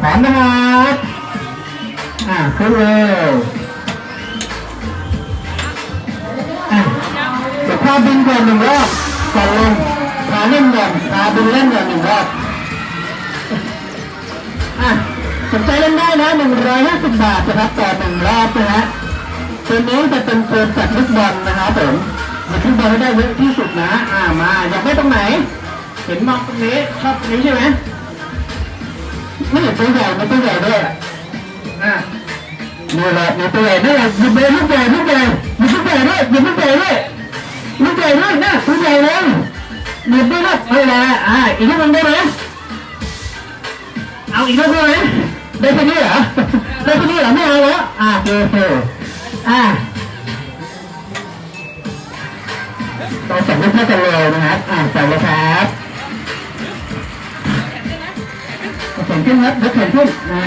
พร้อมนะครับอ่าขึ้นเลยอะเดี๋ยวพาบินก่อนหนึ่งรอบก่อนลงพาเล่นก่อนพาบินเล่นก่อนหนึ่งรอบอะสนใจเล่นได้นะหนึ่งร้อยห้าสิบบาทนะครับต่อหนึ่งรอบนะฮะตัวนี้จะเป็นเกมจัดลูกบอลนะครับผมมันขึ้นบอลให้ได้เยอะที่สุดนะ อ่ามาอยากได้ตรงไหน เห็นมองตรงนี้ชอบตรงนี้ใช่ไหมไม่เห็นตัวใหญ่มันตัวใหญ่ด้วยอะนี่แหละมีตัวใหญ่ด้วยหยิบเลยลูกใหญ่ลูกใหญ่หยิบลูกใหญ่ด้วยหยิบลูกใหญ่ด้วยลูกใหญ่ด้วยนะตัวใหญ่เลยหยิบด้วยนะเอาละอะอีกลูกนึงได้ไหมเอาอีกลูกได้ไหมได้แค่นี้เหรอได้แค่นี้เหรอไม่เอาแล้วอะโอเคอะเราสั่งลูกเท่ากันเลยนะครับอะสั่งเลยครับ นขึ้นครับยกแขียนขึ้นอ่า